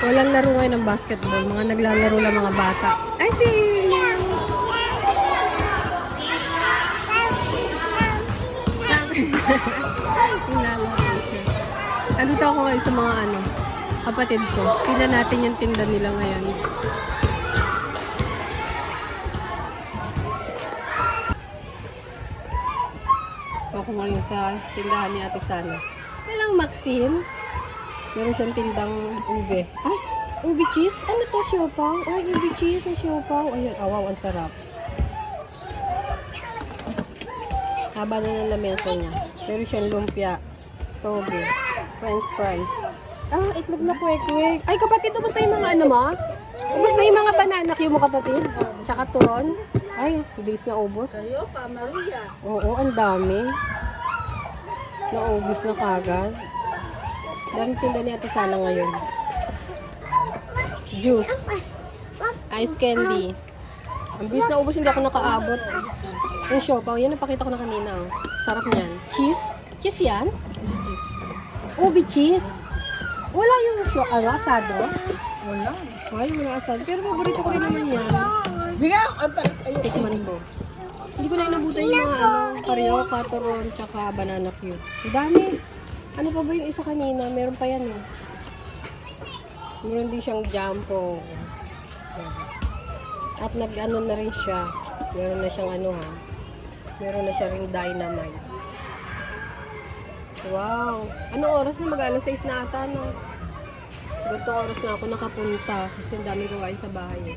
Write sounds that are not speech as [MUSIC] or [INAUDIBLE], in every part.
Walang laro ngayon ng basketball. Mga naglalaro lang mga bata. Ay, si... Andito ako ngayon sa mga ano, kapatid ko. Tingnan natin yung tinda nila ngayon. Ako ngayon sa tindahan ni Ate Sana. Kailang Maxine. Meron siyang tindang ube. Ay, ube cheese? Ano to, siopaw? Ay, ube cheese sa siopaw. Ayun, awaw, ang sarap. Haba na ng lamesa niya. Meron siyang lumpia, toge, french fries. Ah, itlog na kwek-kwek. Ay, kapatid, ubos na yung mga ano mo? Ubos na yung mga banana cue mo, kapatid? Tsaka turon. Ay, bilis na ubos. Sa'yo pa, Maria. Oo, ang dami. Naubos na kagad. Dami tinda ni Ate Sana ngayon. Juice. Ice candy. Ang bilis na ubos, hindi ako nakaabot. Yung siopaw, yan napakita ko na kanina. Oh. Sarap niyan. Cheese? Cheese yan? Ubi cheese? Wala yung sio ano, asado? Wala. Ay, wala asado. Pero paborito ko rin naman yan. Bigyan, ang palit. Ayun. Tikman ko. Hindi ko na inabutan yung mga ano, karyoka, turon, tsaka banana cute. Ang dami. Ano pa ba yung isa kanina? Meron pa yan eh. Meron din siyang jampo. At nag-ano na rin siya. Meron na siyang ano ha. Meron na siya ring dynamite. Wow. Ano oras na? Mag-alas 6 na ata, no? Ganito oras na ako nakapunta kasi ang dami ko kain sa bahay. eh.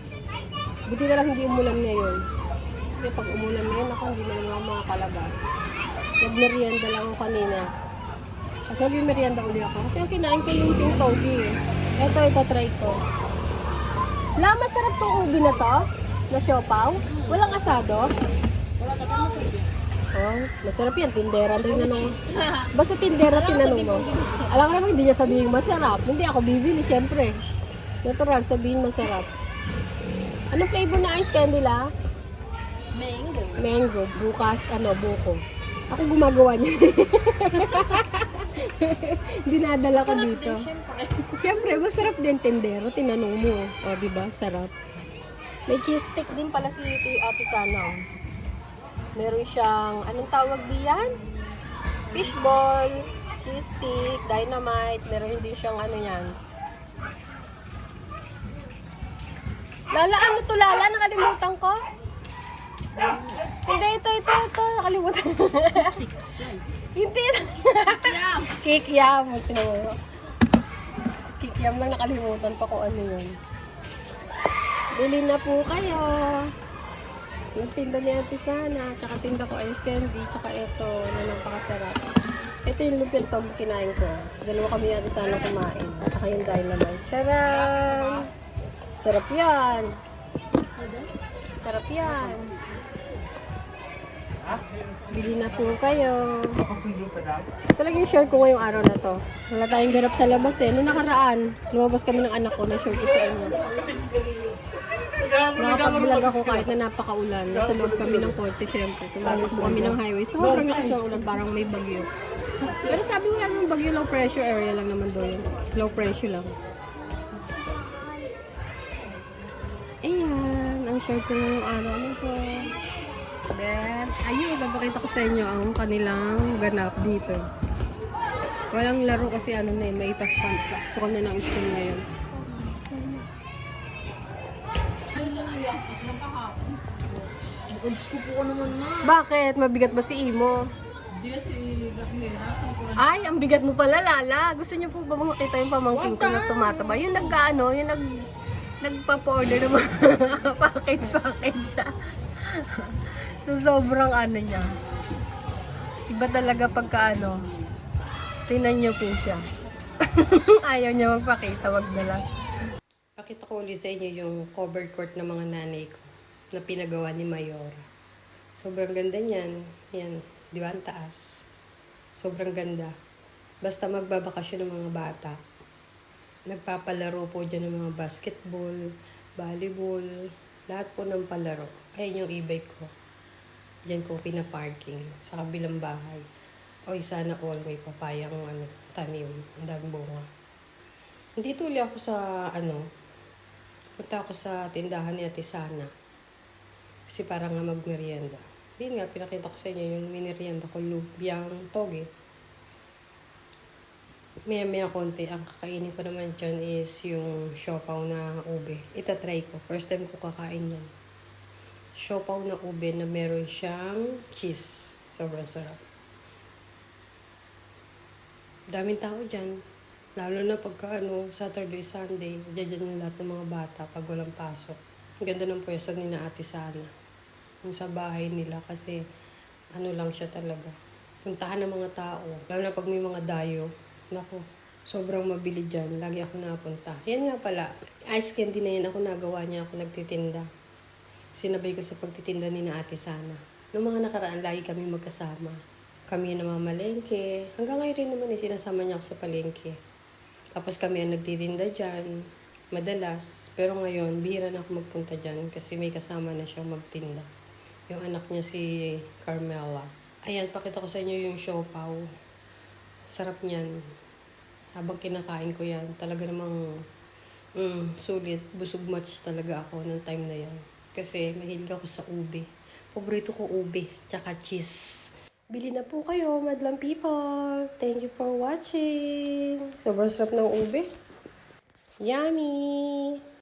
Buti na lang hindi umulan ngayon. Kasi pag umulan ngayon, ako hindi na lang ako makakalabas. Nag-merienda lang ako kanina. Kasi yung merienda uli ako. Kasi ang kinain ko yung pink togi eh. Ito, ito, try ko. La, masarap tong ubi na to. Na siopaw. Walang asado. Wala ka pa. Oh, masarap yan. Tindera tinanong. Basta tindera tinanong mo. Alam ko naman hindi niya sabihin masarap. Hindi ako bibili, syempre. Natural, sabihin masarap. Anong flavor na ice candy la? Mango. Mango. Bukas, ano, buko. Ako gumagawa niya. [LAUGHS] [LAUGHS] Dinadala ko dito. Siyempre. Masarap din tindero. Tinanong mo. O, di ba? Sarap. May cheese stick din pala si Ate Sana. oh. Meron siyang, anong tawag diyan? Fishball, cheese stick, dynamite. Meron din siyang ano yan. Lala, ano to Lala? Nakalimutan ko? Hindi, ito, ito, ito. Nakalimutan. Yum. Kikiam. Tinan mo. Kikiam lang nakalimutan pa kung ano yun. Bili na po kayo. Yung tinda ni Ate Sana, tsaka tinda ko ice candy, tsaka ito na napakasarap. Ito yung lumpia tog kinain ko. Dalawa kami ni Ate Sana kumain. At saka yung dynamite. Charan! Sarap yan. Sarap yan. Bili na po kayo. Yung share ko ngayong araw na to. Wala tayong ganap sa labas eh. Noong nakaraan, lumabas kami ng anak ko na share ko sa inyo. Nakapag-vlog ako kahit na napakaulan. Nasa loob kami ng kotse, syempre. Tumatakbo kami ng highway. Sobrang lakas ng ulan, parang may bagyo. Pero sabi wala namang bagyo, low pressure area lang naman doon. Low pressure lang. Ayan, ang share ko ngayong araw na to. Then, ayun, papakita ko sa inyo ang kanilang ganap dito. Walang laro kasi ano na eh, may paspan. So, na ng school ngayon. Diyos ko naman na. Bakit? Mabigat ba si Imo? Hindi si. Ay, ang bigat mo pala, Lala. Gusto niyo po ba makita yung pamangkin ko na tumataba? Yung nag-ano, yung nag nagpa-order ng mga [LAUGHS] package package siya. So, sobrang ano niya. Iba talaga pagka ano. Tingnan niyo po siya. [LAUGHS] Ayaw niya magpakita, wag na lang. Pakita ko ulit sa inyo yung covered court ng mga nanay ko na pinagawa ni Mayora. Sobrang ganda niyan. Yan, di ba? Ang taas. Sobrang ganda. Basta magbabakasyon ng mga bata. Nagpapalaro po dyan ng mga basketball, volleyball, lahat po ng palaro. Ayun yung e-bike ko. Diyan ko pinaparking sa kabilang bahay. O sana all may papayang ano, tanim. Ang daming bunga. Dito uli ako sa, ano, punta ako sa tindahan ni Ate Sana. Kasi para nga magmerienda. Yun nga, pinakita ko sa inyo yung minerienda ko, lubyang toge. Maya maya konti, ang kakainin ko naman dyan is yung siopaw na ube. Itatry ko. First time ko kakain yan. Siopaw na ube na meron siyang cheese. Sobrang sarap. Daming tao dyan. Lalo na pagka ano, Saturday, Sunday, dyan yung lahat ng mga bata pag walang pasok. Ang ganda ng pwesto ni na ate sana. Yung sa bahay nila kasi ano lang siya talaga. Puntahan ng mga tao. Lalo na pag may mga dayo. Naku, sobrang mabili dyan. Lagi ako napunta. Yan nga pala, ice candy na yan ako nagawa niya ako nagtitinda. Sinabay ko sa pagtitinda ni na ate sana. Noong mga nakaraan, lagi kami magkasama. Kami yung namamalengke. Hanggang ngayon rin naman eh, sinasama niya ako sa palengke. Tapos kami ang nagtitinda dyan. Madalas. Pero ngayon, bihira na ako magpunta dyan kasi may kasama na siyang magtinda. Yung anak niya si Carmela. Ayan, pakita ko sa inyo yung siopaw. Sarap niyan. Habang kinakain ko yan, talaga namang mm, sulit. Busog match talaga ako ng time na yan. Kasi mahilig ako sa ube. Paborito ko ube, tsaka cheese. Bili na po kayo, madlang people. Thank you for watching. Sobrang sarap ng ube. Yummy!